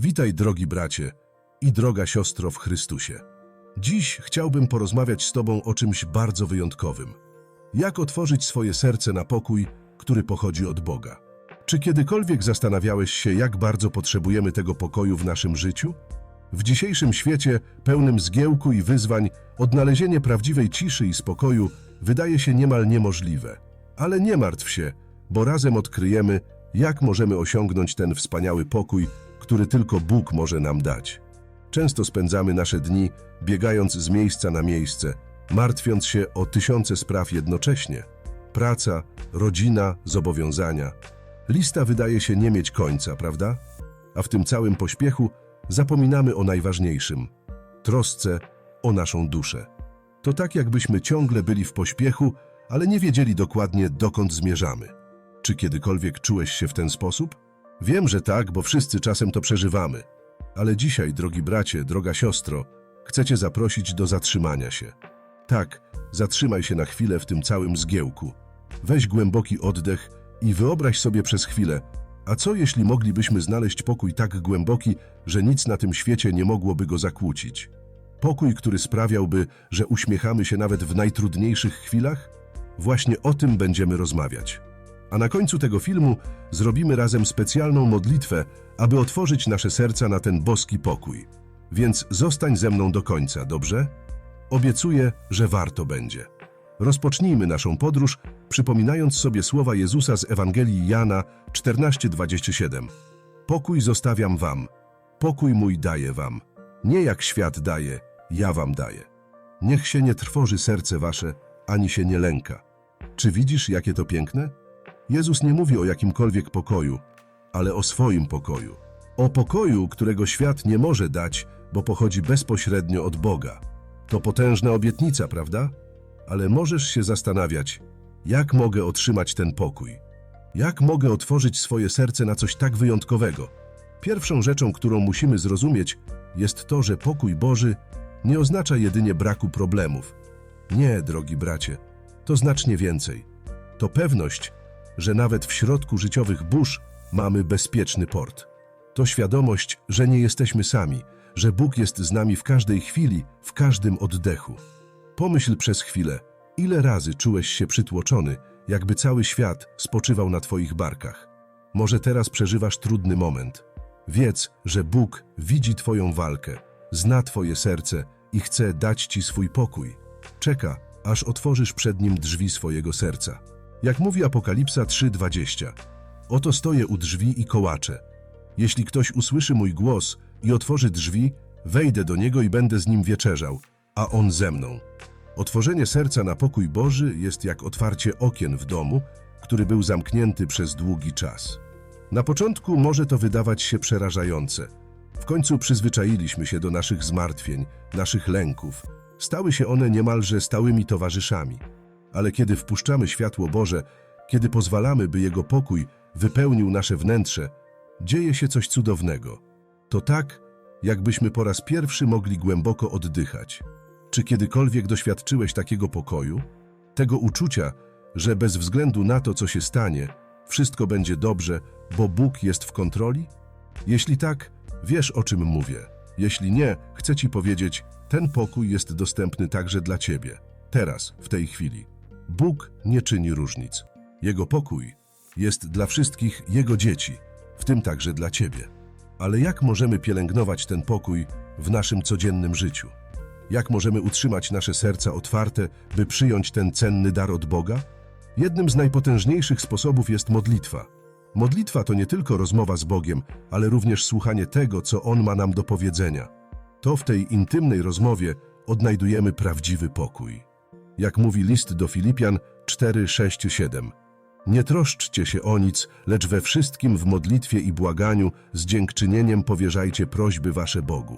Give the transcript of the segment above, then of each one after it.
Witaj, drogi bracie i droga siostro w Chrystusie. Dziś chciałbym porozmawiać z Tobą o czymś bardzo wyjątkowym. Jak otworzyć swoje serce na pokój, który pochodzi od Boga? Czy kiedykolwiek zastanawiałeś się, jak bardzo potrzebujemy tego pokoju w naszym życiu? W dzisiejszym świecie, pełnym zgiełku i wyzwań, odnalezienie prawdziwej ciszy i spokoju wydaje się niemal niemożliwe. Ale nie martw się, bo razem odkryjemy, jak możemy osiągnąć ten wspaniały pokój, który tylko Bóg może nam dać. Często spędzamy nasze dni biegając z miejsca na miejsce, martwiąc się o tysiące spraw jednocześnie. Praca, rodzina, zobowiązania. Lista wydaje się nie mieć końca, prawda? A w tym całym pośpiechu zapominamy o najważniejszym trosce o naszą duszę. To tak, jakbyśmy ciągle byli w pośpiechu, ale nie wiedzieli dokładnie, dokąd zmierzamy. Czy kiedykolwiek czułeś się w ten sposób? Wiem, że tak, bo wszyscy czasem to przeżywamy. Ale dzisiaj, drogi bracie, droga siostro, chcę Cię zaprosić do zatrzymania się. Tak, zatrzymaj się na chwilę w tym całym zgiełku. Weź głęboki oddech i wyobraź sobie przez chwilę, a co jeśli moglibyśmy znaleźć pokój tak głęboki, że nic na tym świecie nie mogłoby go zakłócić? Pokój, który sprawiałby, że uśmiechamy się nawet w najtrudniejszych chwilach? Właśnie o tym będziemy rozmawiać. A na końcu tego filmu zrobimy razem specjalną modlitwę, aby otworzyć nasze serca na ten boski pokój. Więc zostań ze mną do końca, dobrze? Obiecuję, że warto będzie. Rozpocznijmy naszą podróż, przypominając sobie słowa Jezusa z Ewangelii Jana 14:27. Pokój zostawiam wam, pokój mój daję wam. Nie jak świat daje, ja wam daję. Niech się nie trwoży serce wasze, ani się nie lęka. Czy widzisz, jakie to piękne? Jezus nie mówi o jakimkolwiek pokoju, ale o swoim pokoju. O pokoju, którego świat nie może dać, bo pochodzi bezpośrednio od Boga. To potężna obietnica, prawda? Ale możesz się zastanawiać, jak mogę otrzymać ten pokój? Jak mogę otworzyć swoje serce na coś tak wyjątkowego? Pierwszą rzeczą, którą musimy zrozumieć, jest to, że pokój Boży nie oznacza jedynie braku problemów. Nie, drogi bracie, to znacznie więcej. To pewność, że nawet w środku życiowych burz mamy bezpieczny port. To świadomość, że nie jesteśmy sami, że Bóg jest z nami w każdej chwili, w każdym oddechu. Pomyśl przez chwilę, ile razy czułeś się przytłoczony, jakby cały świat spoczywał na Twoich barkach. Może teraz przeżywasz trudny moment. Wiedz, że Bóg widzi Twoją walkę, zna Twoje serce i chce dać Ci swój pokój. Czeka, aż otworzysz przed Nim drzwi swojego serca. Jak mówi Apokalipsa 3:20, oto stoję u drzwi i kołaczę. Jeśli ktoś usłyszy mój głos i otworzy drzwi, wejdę do niego i będę z nim wieczerzał, a on ze mną. Otworzenie serca na pokój Boży jest jak otwarcie okien w domu, który był zamknięty przez długi czas. Na początku może to wydawać się przerażające. W końcu przyzwyczailiśmy się do naszych zmartwień, naszych lęków. Stały się one niemalże stałymi towarzyszami. Ale kiedy wpuszczamy światło Boże, kiedy pozwalamy, by Jego pokój wypełnił nasze wnętrze, dzieje się coś cudownego. To tak, jakbyśmy po raz pierwszy mogli głęboko oddychać. Czy kiedykolwiek doświadczyłeś takiego pokoju? Tego uczucia, że bez względu na to, co się stanie, wszystko będzie dobrze, bo Bóg jest w kontroli? Jeśli tak, wiesz o czym mówię. Jeśli nie, chcę Ci powiedzieć, ten pokój jest dostępny także dla Ciebie. Teraz, w tej chwili. Bóg nie czyni różnic. Jego pokój jest dla wszystkich Jego dzieci, w tym także dla Ciebie. Ale jak możemy pielęgnować ten pokój w naszym codziennym życiu? Jak możemy utrzymać nasze serca otwarte, by przyjąć ten cenny dar od Boga? Jednym z najpotężniejszych sposobów jest modlitwa. Modlitwa to nie tylko rozmowa z Bogiem, ale również słuchanie tego, co On ma nam do powiedzenia. To w tej intymnej rozmowie odnajdujemy prawdziwy pokój. Jak mówi list do Filipian 4, 6, 7. Nie troszczcie się o nic, lecz we wszystkim w modlitwie i błaganiu z dziękczynieniem powierzajcie prośby wasze Bogu.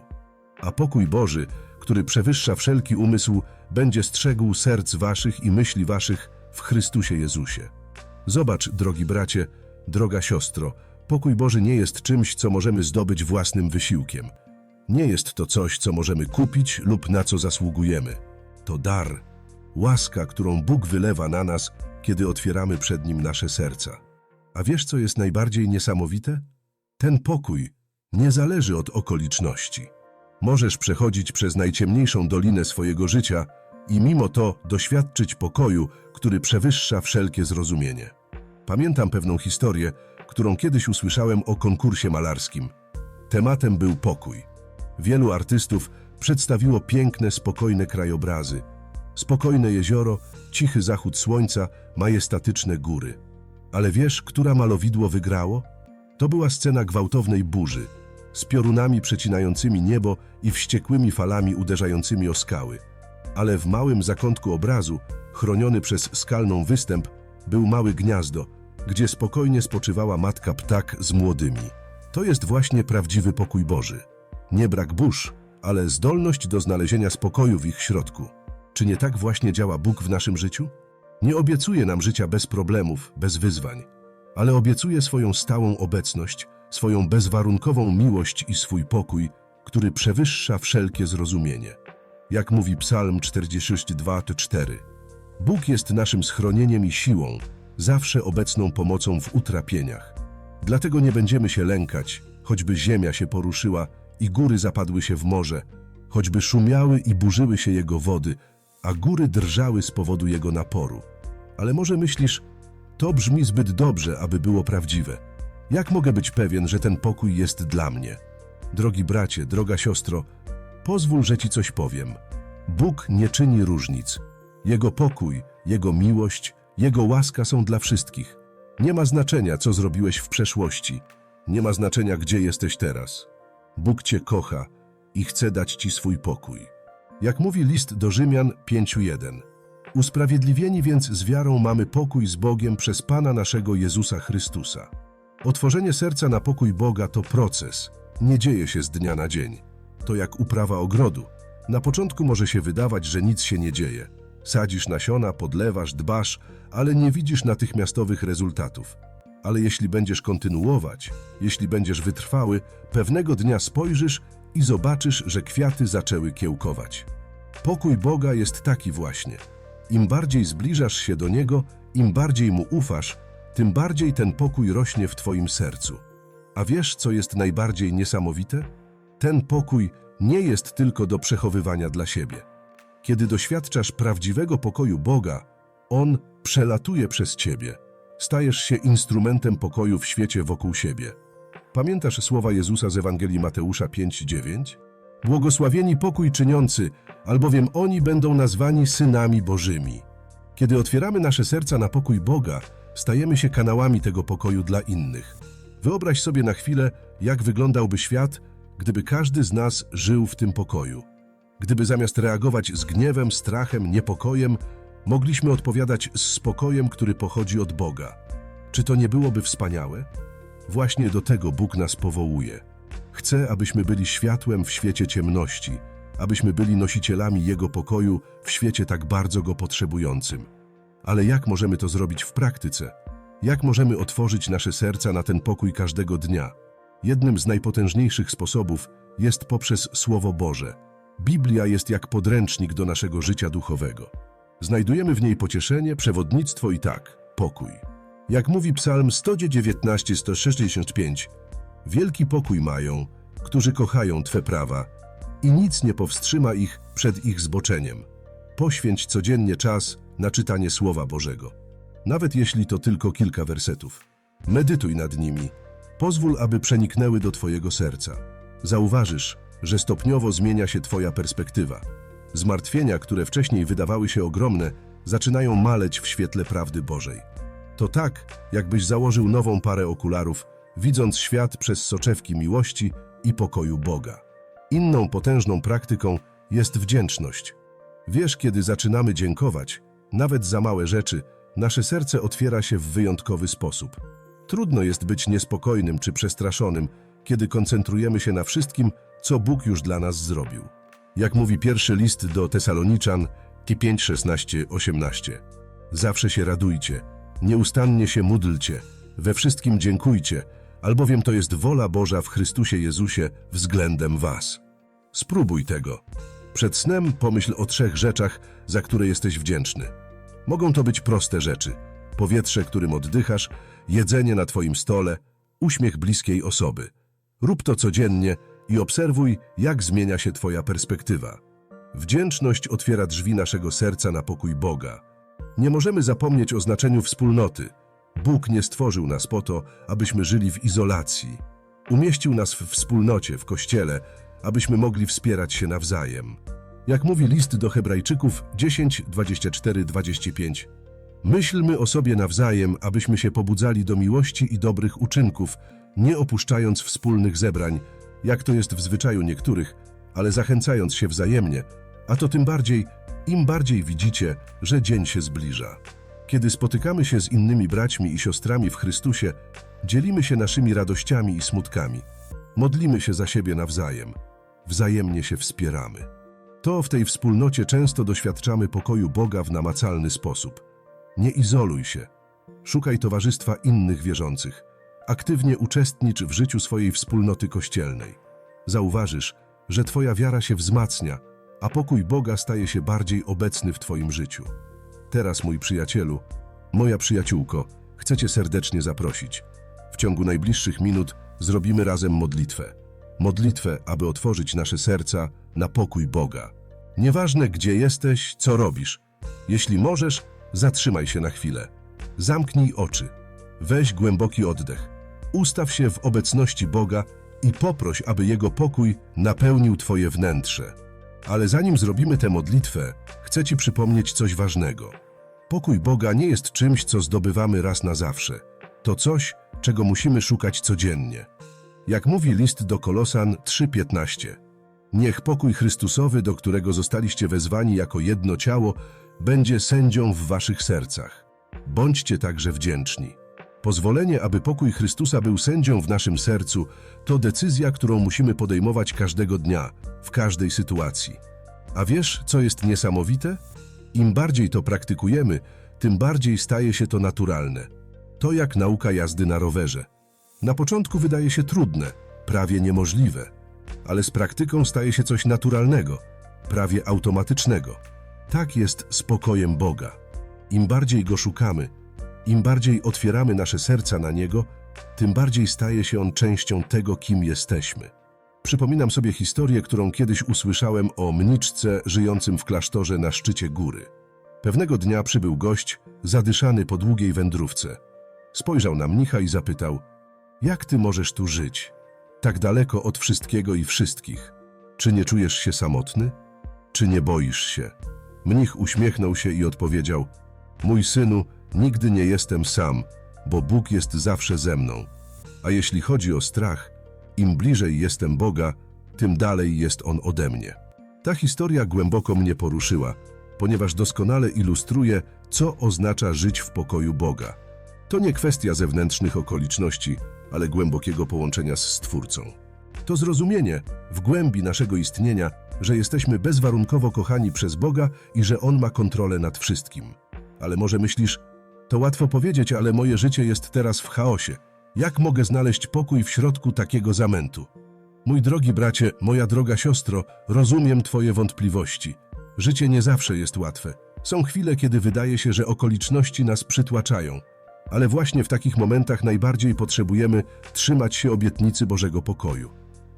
A pokój Boży, który przewyższa wszelki umysł, będzie strzegł serc waszych i myśli waszych w Chrystusie Jezusie. Zobacz, drogi bracie, droga siostro, pokój Boży nie jest czymś, co możemy zdobyć własnym wysiłkiem. Nie jest to coś, co możemy kupić lub na co zasługujemy. To dar, łaska, którą Bóg wylewa na nas, kiedy otwieramy przed Nim nasze serca. A wiesz, co jest najbardziej niesamowite? Ten pokój nie zależy od okoliczności. Możesz przechodzić przez najciemniejszą dolinę swojego życia i mimo to doświadczyć pokoju, który przewyższa wszelkie zrozumienie. Pamiętam pewną historię, którą kiedyś usłyszałem o konkursie malarskim. Tematem był pokój. Wielu artystów przedstawiło piękne, spokojne krajobrazy. Spokojne jezioro, cichy zachód słońca, majestatyczne góry. Ale wiesz, która malowidło wygrało? To była scena gwałtownej burzy, z piorunami przecinającymi niebo i wściekłymi falami uderzającymi o skały. Ale w małym zakątku obrazu, chroniony przez skalną występ, był mały gniazdo, gdzie spokojnie spoczywała matka ptak z młodymi. To jest właśnie prawdziwy pokój Boży. Nie brak burz, ale zdolność do znalezienia spokoju w ich środku. Czy nie tak właśnie działa Bóg w naszym życiu? Nie obiecuje nam życia bez problemów, bez wyzwań, ale obiecuje swoją stałą obecność, swoją bezwarunkową miłość i swój pokój, który przewyższa wszelkie zrozumienie. Jak mówi Psalm 42-4. Bóg jest naszym schronieniem i siłą, zawsze obecną pomocą w utrapieniach. Dlatego nie będziemy się lękać, choćby ziemia się poruszyła i góry zapadły się w morze, choćby szumiały i burzyły się jego wody, a góry drżały z powodu jego naporu. Ale może myślisz, to brzmi zbyt dobrze, aby było prawdziwe. Jak mogę być pewien, że ten pokój jest dla mnie? Drogi bracie, droga siostro, pozwól, że ci coś powiem. Bóg nie czyni różnic. Jego pokój, Jego miłość, Jego łaska są dla wszystkich. Nie ma znaczenia, co zrobiłeś w przeszłości. Nie ma znaczenia, gdzie jesteś teraz. Bóg cię kocha i chce dać ci swój pokój. Jak mówi list do Rzymian 5.1. Usprawiedliwieni więc z wiarą mamy pokój z Bogiem przez Pana naszego Jezusa Chrystusa. Otworzenie serca na pokój Boga to proces, nie dzieje się z dnia na dzień. To jak uprawa ogrodu. Na początku może się wydawać, że nic się nie dzieje. Sadzisz nasiona, podlewasz, dbasz, ale nie widzisz natychmiastowych rezultatów. Ale jeśli będziesz kontynuować, jeśli będziesz wytrwały, pewnego dnia spojrzysz i zobaczysz, że kwiaty zaczęły kiełkować. Pokój Boga jest taki właśnie. Im bardziej zbliżasz się do Niego, im bardziej Mu ufasz, tym bardziej ten pokój rośnie w Twoim sercu. A wiesz, co jest najbardziej niesamowite? Ten pokój nie jest tylko do przechowywania dla siebie. Kiedy doświadczasz prawdziwego pokoju Boga, On przelatuje przez Ciebie. Stajesz się instrumentem pokoju w świecie wokół siebie. Pamiętasz słowa Jezusa z Ewangelii Mateusza 5:9? Błogosławieni pokój czyniący, albowiem oni będą nazwani synami Bożymi. Kiedy otwieramy nasze serca na pokój Boga, stajemy się kanałami tego pokoju dla innych. Wyobraź sobie na chwilę, jak wyglądałby świat, gdyby każdy z nas żył w tym pokoju. Gdyby zamiast reagować z gniewem, strachem, niepokojem, mogliśmy odpowiadać z spokojem, który pochodzi od Boga. Czy to nie byłoby wspaniałe? Właśnie do tego Bóg nas powołuje. Chce, abyśmy byli światłem w świecie ciemności, abyśmy byli nosicielami Jego pokoju w świecie tak bardzo go potrzebującym. Ale jak możemy to zrobić w praktyce? Jak możemy otworzyć nasze serca na ten pokój każdego dnia? Jednym z najpotężniejszych sposobów jest poprzez Słowo Boże. Biblia jest jak podręcznik do naszego życia duchowego. Znajdujemy w niej pocieszenie, przewodnictwo i tak, pokój. Jak mówi Psalm 119-165, wielki pokój mają, którzy kochają Twe prawa i nic nie powstrzyma ich przed ich zboczeniem. Poświęć codziennie czas na czytanie Słowa Bożego. Nawet jeśli to tylko kilka wersetów. Medytuj nad nimi. Pozwól, aby przeniknęły do Twojego serca. Zauważysz, że stopniowo zmienia się Twoja perspektywa. Zmartwienia, które wcześniej wydawały się ogromne, zaczynają maleć w świetle prawdy Bożej. To tak, jakbyś założył nową parę okularów, widząc świat przez soczewki miłości i pokoju Boga. Inną potężną praktyką jest wdzięczność. Wiesz, kiedy zaczynamy dziękować, nawet za małe rzeczy, nasze serce otwiera się w wyjątkowy sposób. Trudno jest być niespokojnym czy przestraszonym, kiedy koncentrujemy się na wszystkim, co Bóg już dla nas zrobił. Jak mówi pierwszy list do Tesaloniczan, T 5, 16, 18. Zawsze się radujcie, nieustannie się módlcie, we wszystkim dziękujcie, albowiem to jest wola Boża w Chrystusie Jezusie względem was. Spróbuj tego. Przed snem pomyśl o trzech rzeczach, za które jesteś wdzięczny. Mogą to być proste rzeczy. Powietrze, którym oddychasz, jedzenie na twoim stole, uśmiech bliskiej osoby. Rób to codziennie i obserwuj, jak zmienia się Twoja perspektywa. Wdzięczność otwiera drzwi naszego serca na pokój Boga. Nie możemy zapomnieć o znaczeniu wspólnoty. Bóg nie stworzył nas po to, abyśmy żyli w izolacji. Umieścił nas w wspólnocie, w kościele, abyśmy mogli wspierać się nawzajem. Jak mówi list do Hebrajczyków 10, 24, 25. Myślmy o sobie nawzajem, abyśmy się pobudzali do miłości i dobrych uczynków, nie opuszczając wspólnych zebrań, jak to jest w zwyczaju niektórych, ale zachęcając się wzajemnie, a to tym bardziej, im bardziej widzicie, że dzień się zbliża. Kiedy spotykamy się z innymi braćmi i siostrami w Chrystusie, dzielimy się naszymi radościami i smutkami. Modlimy się za siebie nawzajem, wzajemnie się wspieramy. To w tej wspólnocie często doświadczamy pokoju Boga w namacalny sposób. Nie izoluj się. Szukaj towarzystwa innych wierzących. Aktywnie uczestnicz w życiu swojej wspólnoty kościelnej. Zauważysz, że Twoja wiara się wzmacnia, a pokój Boga staje się bardziej obecny w Twoim życiu. Teraz, mój przyjacielu, moja przyjaciółko, chcę Cię serdecznie zaprosić. W ciągu najbliższych minut zrobimy razem modlitwę. Modlitwę, aby otworzyć nasze serca na pokój Boga. Nieważne, gdzie jesteś, co robisz. Jeśli możesz, zatrzymaj się na chwilę. Zamknij oczy. Weź głęboki oddech. Ustaw się w obecności Boga i poproś, aby Jego pokój napełnił Twoje wnętrze. Ale zanim zrobimy tę modlitwę, chcę Ci przypomnieć coś ważnego. Pokój Boga nie jest czymś, co zdobywamy raz na zawsze. To coś, czego musimy szukać codziennie. Jak mówi list do Kolosan 3:15. Niech pokój Chrystusowy, do którego zostaliście wezwani jako jedno ciało, będzie sędzią w waszych sercach. Bądźcie także wdzięczni. Pozwolenie, aby pokój Chrystusa był sędzią w naszym sercu, to decyzja, którą musimy podejmować każdego dnia, w każdej sytuacji. A wiesz, co jest niesamowite? Im bardziej to praktykujemy, tym bardziej staje się to naturalne. To jak nauka jazdy na rowerze. Na początku wydaje się trudne, prawie niemożliwe, ale z praktyką staje się coś naturalnego, prawie automatycznego. Tak jest spokojem Boga. Im bardziej Go szukamy, im bardziej otwieramy nasze serca na Niego, tym bardziej staje się On częścią tego, kim jesteśmy. Przypominam sobie historię, którą kiedyś usłyszałem o mniczce żyjącym w klasztorze na szczycie góry. Pewnego dnia przybył gość, zadyszany po długiej wędrówce. Spojrzał na mnicha i zapytał: Jak ty możesz tu żyć? Tak daleko od wszystkiego i wszystkich. Czy nie czujesz się samotny? Czy nie boisz się? Mnich uśmiechnął się i odpowiedział: Mój synu, nigdy nie jestem sam, bo Bóg jest zawsze ze mną. A jeśli chodzi o strach, im bliżej jestem Boga, tym dalej jest On ode mnie. Ta historia głęboko mnie poruszyła, ponieważ doskonale ilustruje, co oznacza żyć w pokoju Boga. To nie kwestia zewnętrznych okoliczności, ale głębokiego połączenia z Stwórcą. To zrozumienie w głębi naszego istnienia, że jesteśmy bezwarunkowo kochani przez Boga i że On ma kontrolę nad wszystkim. Ale może myślisz, to łatwo powiedzieć, ale moje życie jest teraz w chaosie. Jak mogę znaleźć pokój w środku takiego zamętu? Mój drogi bracie, moja droga siostro, rozumiem Twoje wątpliwości. Życie nie zawsze jest łatwe. Są chwile, kiedy wydaje się, że okoliczności nas przytłaczają. Ale właśnie w takich momentach najbardziej potrzebujemy trzymać się obietnicy Bożego pokoju.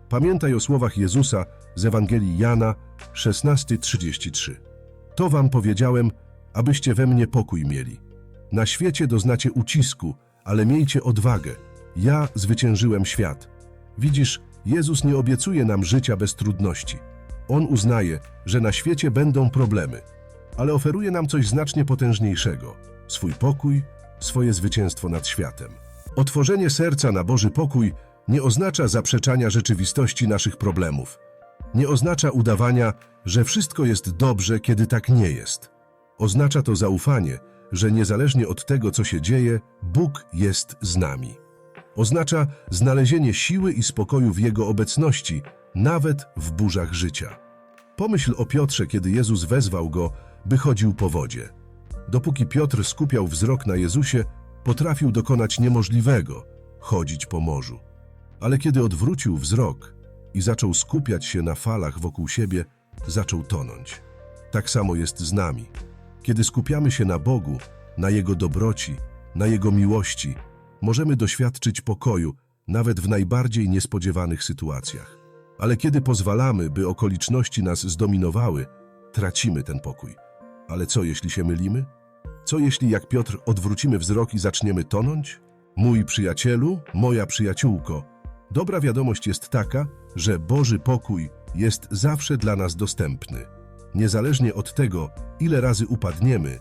Pamiętaj o słowach Jezusa z Ewangelii Jana 16:33. To wam powiedziałem, abyście we mnie pokój mieli. Na świecie doznacie ucisku, ale miejcie odwagę. Ja zwyciężyłem świat. Widzisz, Jezus nie obiecuje nam życia bez trudności. On uznaje, że na świecie będą problemy, ale oferuje nam coś znacznie potężniejszego swój pokój, swoje zwycięstwo nad światem. Otworzenie serca na Boży pokój nie oznacza zaprzeczania rzeczywistości naszych problemów. Nie oznacza udawania, że wszystko jest dobrze, kiedy tak nie jest. Oznacza to zaufanie, że niezależnie od tego, co się dzieje, Bóg jest z nami. Oznacza znalezienie siły i spokoju w Jego obecności, nawet w burzach życia. Pomyśl o Piotrze, kiedy Jezus wezwał go, by chodził po wodzie. Dopóki Piotr skupiał wzrok na Jezusie, potrafił dokonać niemożliwego chodzić po morzu. Ale kiedy odwrócił wzrok i zaczął skupiać się na falach wokół siebie, zaczął tonąć. Tak samo jest z nami. Kiedy skupiamy się na Bogu, na Jego dobroci, na Jego miłości, możemy doświadczyć pokoju, nawet w najbardziej niespodziewanych sytuacjach. Ale kiedy pozwalamy, by okoliczności nas zdominowały, tracimy ten pokój. Ale co, jeśli się mylimy? Co jeśli, jak Piotr, odwrócimy wzrok i zaczniemy tonąć? Mój przyjacielu, moja przyjaciółko, dobra wiadomość jest taka, że Boży pokój jest zawsze dla nas dostępny. Niezależnie od tego, ile razy upadniemy,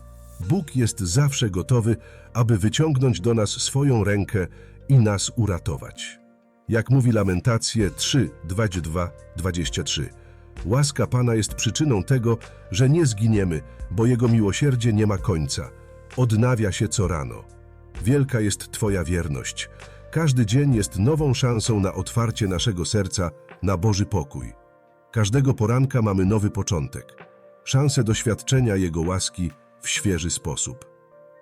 Bóg jest zawsze gotowy, aby wyciągnąć do nas swoją rękę i nas uratować. Jak mówi Lamentacje 3, 22, 23. Łaska Pana jest przyczyną tego, że nie zginiemy, bo Jego miłosierdzie nie ma końca. Odnawia się co rano. Wielka jest Twoja wierność. Każdy dzień jest nową szansą na otwarcie naszego serca na Boży pokój. Każdego poranka mamy nowy początek. Szansę doświadczenia Jego łaski w świeży sposób.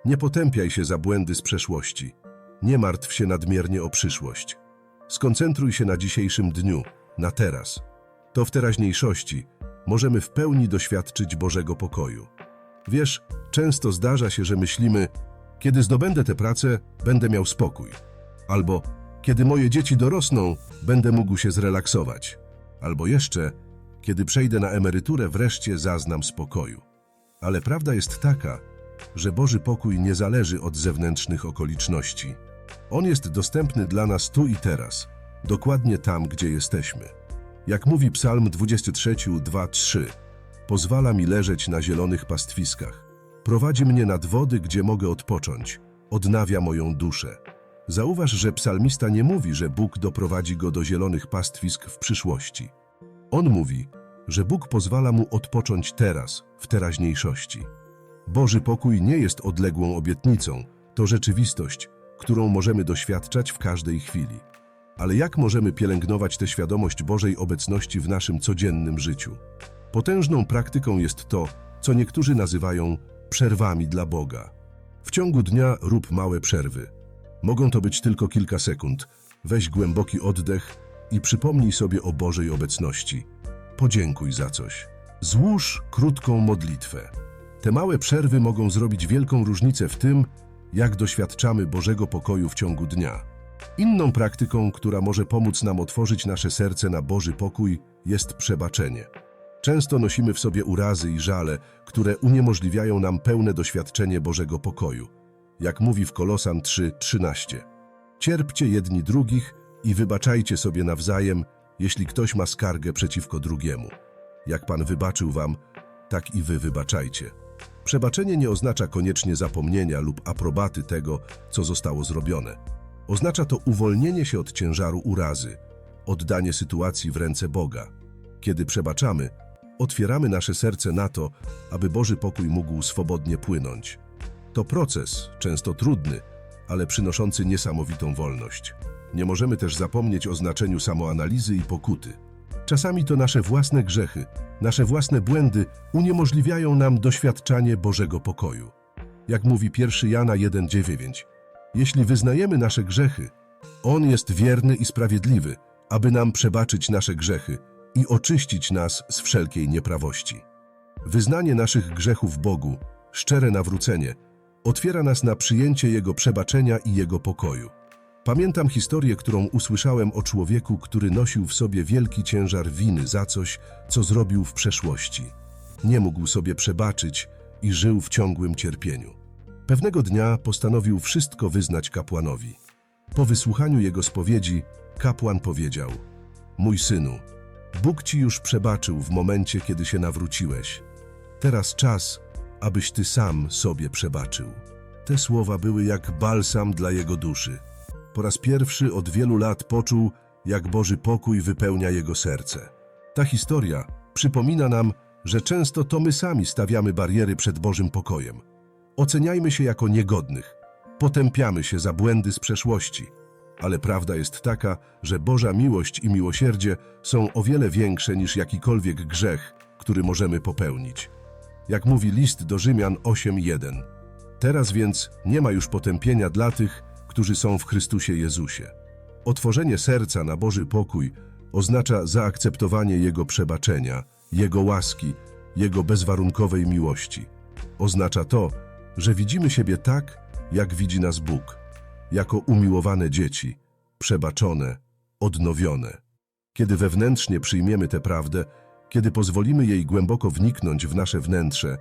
Nie potępiaj się za błędy z przeszłości. Nie martw się nadmiernie o przyszłość. Skoncentruj się na dzisiejszym dniu, na teraz. To w teraźniejszości możemy w pełni doświadczyć Bożego pokoju. Wiesz, często zdarza się, że myślimy, kiedy zdobędę tę pracę, będę miał spokój. Albo kiedy moje dzieci dorosną, będę mógł się zrelaksować. Albo jeszcze, kiedy przejdę na emeryturę, wreszcie zaznam spokoju. Ale prawda jest taka, że Boży pokój nie zależy od zewnętrznych okoliczności. On jest dostępny dla nas tu i teraz, dokładnie tam, gdzie jesteśmy. Jak mówi Psalm 23, 2, 3, pozwala mi leżeć na zielonych pastwiskach. Prowadzi mnie nad wody, gdzie mogę odpocząć. Odnawia moją duszę. Zauważ, że psalmista nie mówi, że Bóg doprowadzi go do zielonych pastwisk w przyszłości. On mówi, że Bóg pozwala mu odpocząć teraz, w teraźniejszości. Boży pokój nie jest odległą obietnicą, to rzeczywistość, którą możemy doświadczać w każdej chwili. Ale jak możemy pielęgnować tę świadomość Bożej obecności w naszym codziennym życiu? Potężną praktyką jest to, co niektórzy nazywają przerwami dla Boga. W ciągu dnia rób małe przerwy. Mogą to być tylko kilka sekund. Weź głęboki oddech i przypomnij sobie o Bożej obecności. Podziękuj za coś. Złóż krótką modlitwę. Te małe przerwy mogą zrobić wielką różnicę w tym, jak doświadczamy Bożego pokoju w ciągu dnia. Inną praktyką, która może pomóc nam otworzyć nasze serce na Boży pokój, jest przebaczenie. Często nosimy w sobie urazy i żale, które uniemożliwiają nam pełne doświadczenie Bożego pokoju. Jak mówi w Kolosan 3:13. Cierpcie jedni drugich i wybaczajcie sobie nawzajem, jeśli ktoś ma skargę przeciwko drugiemu. Jak Pan wybaczył wam, tak i wy wybaczajcie. Przebaczenie nie oznacza koniecznie zapomnienia lub aprobaty tego, co zostało zrobione. Oznacza to uwolnienie się od ciężaru urazy, oddanie sytuacji w ręce Boga. Kiedy przebaczamy, otwieramy nasze serce na to, aby Boży pokój mógł swobodnie płynąć. To proces, często trudny, ale przynoszący niesamowitą wolność. Nie możemy też zapomnieć o znaczeniu samoanalizy i pokuty. Czasami to nasze własne grzechy, nasze własne błędy uniemożliwiają nam doświadczanie Bożego pokoju. Jak mówi 1 Jana 1,9 Jeśli wyznajemy nasze grzechy, On jest wierny i sprawiedliwy, aby nam przebaczyć nasze grzechy i oczyścić nas z wszelkiej nieprawości. Wyznanie naszych grzechów Bogu, szczere nawrócenie, otwiera nas na przyjęcie Jego przebaczenia i Jego pokoju. Pamiętam historię, którą usłyszałem o człowieku, który nosił w sobie wielki ciężar winy za coś, co zrobił w przeszłości. Nie mógł sobie przebaczyć i żył w ciągłym cierpieniu. Pewnego dnia postanowił wszystko wyznać kapłanowi. Po wysłuchaniu jego spowiedzi, kapłan powiedział: Mój synu, Bóg ci już przebaczył w momencie, kiedy się nawróciłeś. Teraz czas, abyś ty sam sobie przebaczył. Te słowa były jak balsam dla jego duszy. Po raz pierwszy od wielu lat poczuł, jak Boży pokój wypełnia jego serce. Ta historia przypomina nam, że często to my sami stawiamy bariery przed Bożym pokojem. Oceniajmy się jako niegodnych, potępiamy się za błędy z przeszłości. Ale prawda jest taka, że Boża miłość i miłosierdzie są o wiele większe niż jakikolwiek grzech, który możemy popełnić. Jak mówi list do Rzymian 8:1. Teraz więc nie ma już potępienia dla tych, którzy są w Chrystusie Jezusie. Otworzenie serca na Boży pokój oznacza zaakceptowanie Jego przebaczenia, Jego łaski, Jego bezwarunkowej miłości. Oznacza to, że widzimy siebie tak, jak widzi nas Bóg, jako umiłowane dzieci, przebaczone, odnowione. Kiedy wewnętrznie przyjmiemy tę prawdę, kiedy pozwolimy jej głęboko wniknąć w nasze wnętrze,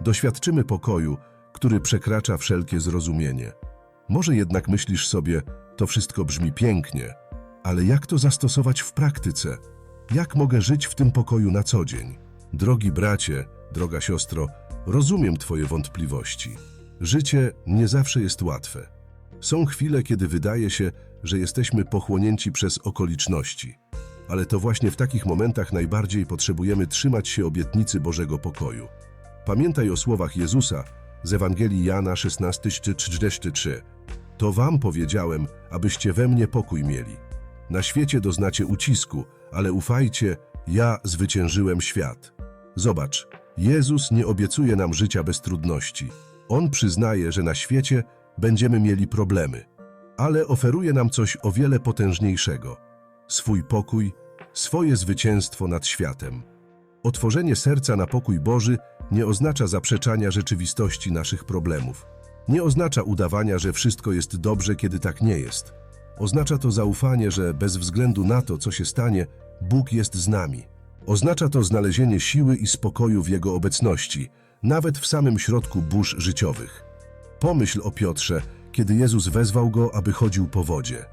doświadczymy pokoju, który przekracza wszelkie zrozumienie. Może jednak myślisz sobie, to wszystko brzmi pięknie, ale jak to zastosować w praktyce? Jak mogę żyć w tym pokoju na co dzień? Drogi bracie, droga siostro, rozumiem Twoje wątpliwości. Życie nie zawsze jest łatwe. Są chwile, kiedy wydaje się, że jesteśmy pochłonięci przez okoliczności. Ale to właśnie w takich momentach najbardziej potrzebujemy trzymać się obietnicy Bożego pokoju. Pamiętaj o słowach Jezusa z Ewangelii Jana 16:33. To wam powiedziałem, abyście we mnie pokój mieli. Na świecie doznacie ucisku, ale ufajcie, ja zwyciężyłem świat. Zobacz, Jezus nie obiecuje nam życia bez trudności. On przyznaje, że na świecie będziemy mieli problemy, ale oferuje nam coś o wiele potężniejszego swój pokój, swoje zwycięstwo nad światem. Otworzenie serca na pokój Boży nie oznacza zaprzeczania rzeczywistości naszych problemów. Nie oznacza udawania, że wszystko jest dobrze, kiedy tak nie jest. Oznacza to zaufanie, że bez względu na to, co się stanie, Bóg jest z nami. Oznacza to znalezienie siły i spokoju w Jego obecności, nawet w samym środku burz życiowych. Pomyśl o Piotrze, kiedy Jezus wezwał go, aby chodził po wodzie.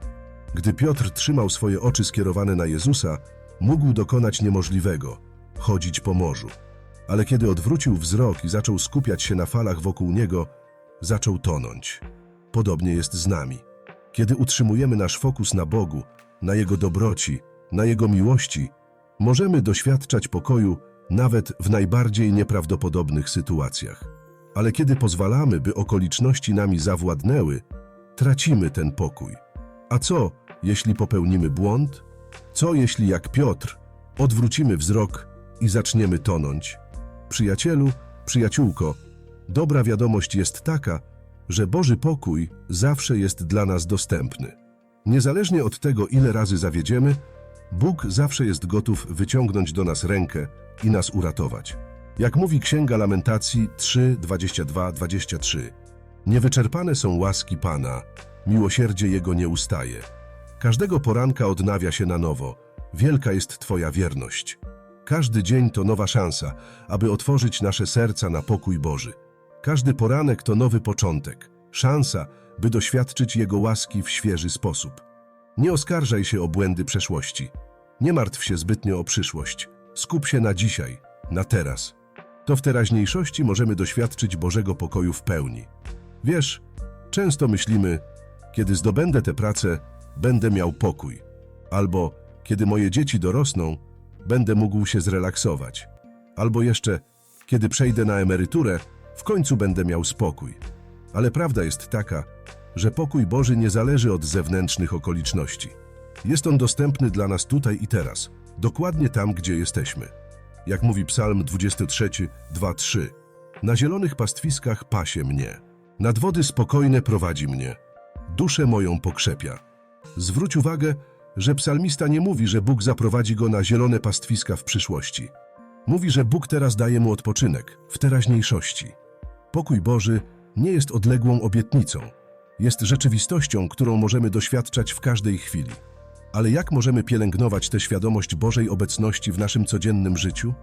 Gdy Piotr trzymał swoje oczy skierowane na Jezusa, mógł dokonać niemożliwego chodzić po morzu. Ale kiedy odwrócił wzrok i zaczął skupiać się na falach wokół niego, zaczął tonąć. Podobnie jest z nami. Kiedy utrzymujemy nasz fokus na Bogu, na Jego dobroci, na Jego miłości, możemy doświadczać pokoju nawet w najbardziej nieprawdopodobnych sytuacjach. Ale kiedy pozwalamy, by okoliczności nami zawładnęły, tracimy ten pokój. A co, jeśli popełnimy błąd? Co, jeśli jak Piotr odwrócimy wzrok i zaczniemy tonąć? Przyjacielu, przyjaciółko, dobra wiadomość jest taka, że Boży pokój zawsze jest dla nas dostępny. Niezależnie od tego, ile razy zawiedziemy, Bóg zawsze jest gotów wyciągnąć do nas rękę i nas uratować. Jak mówi Księga Lamentacji 3, 22, 23. Niewyczerpane są łaski Pana, miłosierdzie Jego nie ustaje. Każdego poranka odnawia się na nowo. Wielka jest Twoja wierność. Każdy dzień to nowa szansa, aby otworzyć nasze serca na pokój Boży. Każdy poranek to nowy początek, szansa, by doświadczyć Jego łaski w świeży sposób. Nie oskarżaj się o błędy przeszłości. Nie martw się zbytnio o przyszłość. Skup się na dzisiaj, na teraz. To w teraźniejszości możemy doświadczyć Bożego pokoju w pełni. Wiesz, często myślimy, kiedy zdobędę tę pracę, będę miał pokój. Albo kiedy moje dzieci dorosną, będę mógł się zrelaksować. Albo jeszcze, kiedy przejdę na emeryturę, w końcu będę miał spokój. Ale prawda jest taka, że pokój Boży nie zależy od zewnętrznych okoliczności. Jest on dostępny dla nas tutaj i teraz, dokładnie tam, gdzie jesteśmy. Jak mówi Psalm 23, 2-3. Na zielonych pastwiskach pasie mnie. Nad wody spokojne prowadzi mnie. Duszę moją pokrzepia. Zwróć uwagę, że psalmista nie mówi, że Bóg zaprowadzi go na zielone pastwiska w przyszłości. Mówi, że Bóg teraz daje mu odpoczynek, w teraźniejszości. Pokój Boży nie jest odległą obietnicą. Jest rzeczywistością, którą możemy doświadczać w każdej chwili. Ale jak możemy pielęgnować tę świadomość Bożej obecności w naszym codziennym życiu?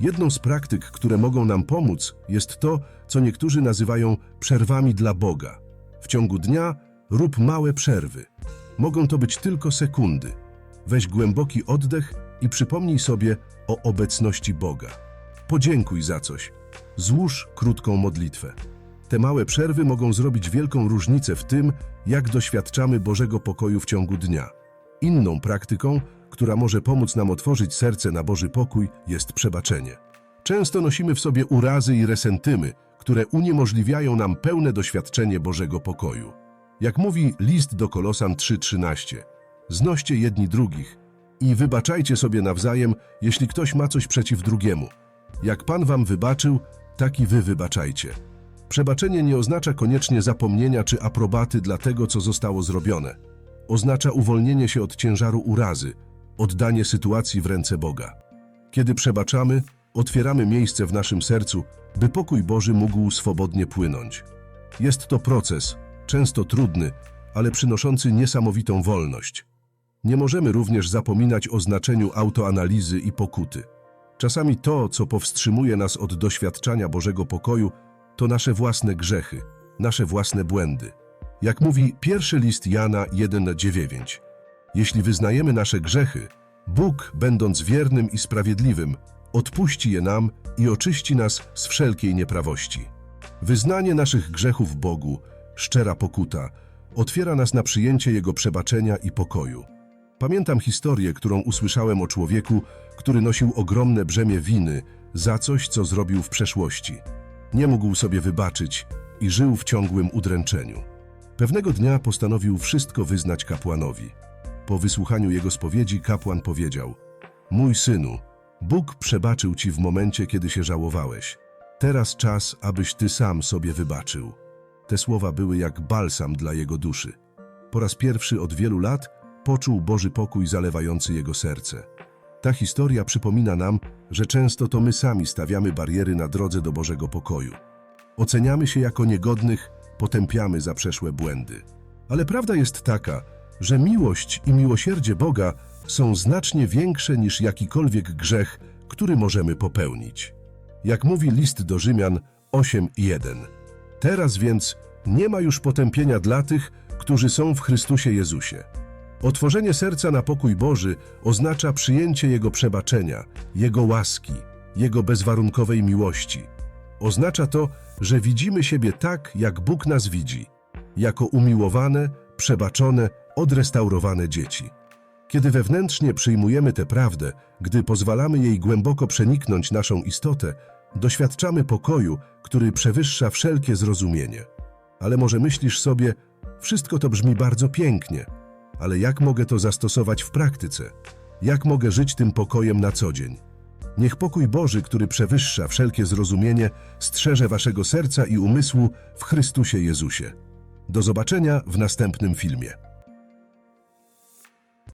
Jedną z praktyk, które mogą nam pomóc, jest to, co niektórzy nazywają przerwami dla Boga. W ciągu dnia rób małe przerwy. Mogą to być tylko sekundy. Weź głęboki oddech i przypomnij sobie o obecności Boga. Podziękuj za coś. Złóż krótką modlitwę. Te małe przerwy mogą zrobić wielką różnicę w tym, jak doświadczamy Bożego pokoju w ciągu dnia. Inną praktyką, która może pomóc nam otworzyć serce na Boży pokój, jest przebaczenie. Często nosimy w sobie urazy i resentymy, które uniemożliwiają nam pełne doświadczenie Bożego pokoju. Jak mówi list do Kolosan 3:13, znoście jedni drugich i wybaczajcie sobie nawzajem, jeśli ktoś ma coś przeciw drugiemu. Jak Pan wam wybaczył, tak i wy wybaczajcie. Przebaczenie nie oznacza koniecznie zapomnienia czy aprobaty dla tego, co zostało zrobione. Oznacza uwolnienie się od ciężaru urazy, oddanie sytuacji w ręce Boga. Kiedy przebaczamy, otwieramy miejsce w naszym sercu, by pokój Boży mógł swobodnie płynąć. Jest to proces, często trudny, ale przynoszący niesamowitą wolność. Nie możemy również zapominać o znaczeniu autoanalizy i pokuty. Czasami to, co powstrzymuje nas od doświadczania Bożego pokoju, to nasze własne grzechy, nasze własne błędy. Jak mówi pierwszy list Jana 1,9. Jeśli wyznajemy nasze grzechy, Bóg, będąc wiernym i sprawiedliwym, odpuści je nam i oczyści nas z wszelkiej nieprawości. Wyznanie naszych grzechów Bogu, szczera pokuta, otwiera nas na przyjęcie Jego przebaczenia i pokoju. Pamiętam historię, którą usłyszałem o człowieku, który nosił ogromne brzemię winy za coś, co zrobił w przeszłości. Nie mógł sobie wybaczyć i żył w ciągłym udręczeniu. Pewnego dnia postanowił wszystko wyznać kapłanowi. Po wysłuchaniu jego spowiedzi kapłan powiedział: Mój synu, Bóg przebaczył ci w momencie, kiedy się żałowałeś. Teraz czas, abyś ty sam sobie wybaczył. Te słowa były jak balsam dla jego duszy. Po raz pierwszy od wielu lat poczuł Boży pokój zalewający jego serce. Ta historia przypomina nam, że często to my sami stawiamy bariery na drodze do Bożego pokoju. Oceniamy się jako niegodnych, potępiamy za przeszłe błędy. Ale prawda jest taka, że miłość i miłosierdzie Boga są znacznie większe niż jakikolwiek grzech, który możemy popełnić. Jak mówi list do Rzymian 8:1. Teraz więc nie ma już potępienia dla tych, którzy są w Chrystusie Jezusie. Otworzenie serca na pokój Boży oznacza przyjęcie Jego przebaczenia, Jego łaski, Jego bezwarunkowej miłości. Oznacza to, że widzimy siebie tak, jak Bóg nas widzi, jako umiłowane, przebaczone, odrestaurowane dzieci. Kiedy wewnętrznie przyjmujemy tę prawdę, gdy pozwalamy jej głęboko przeniknąć naszą istotę, doświadczamy pokoju, który przewyższa wszelkie zrozumienie. Ale może myślisz sobie, wszystko to brzmi bardzo pięknie, ale jak mogę to zastosować w praktyce? Jak mogę żyć tym pokojem na co dzień? Niech pokój Boży, który przewyższa wszelkie zrozumienie, strzeże waszego serca i umysłu w Chrystusie Jezusie. Do zobaczenia w następnym filmie.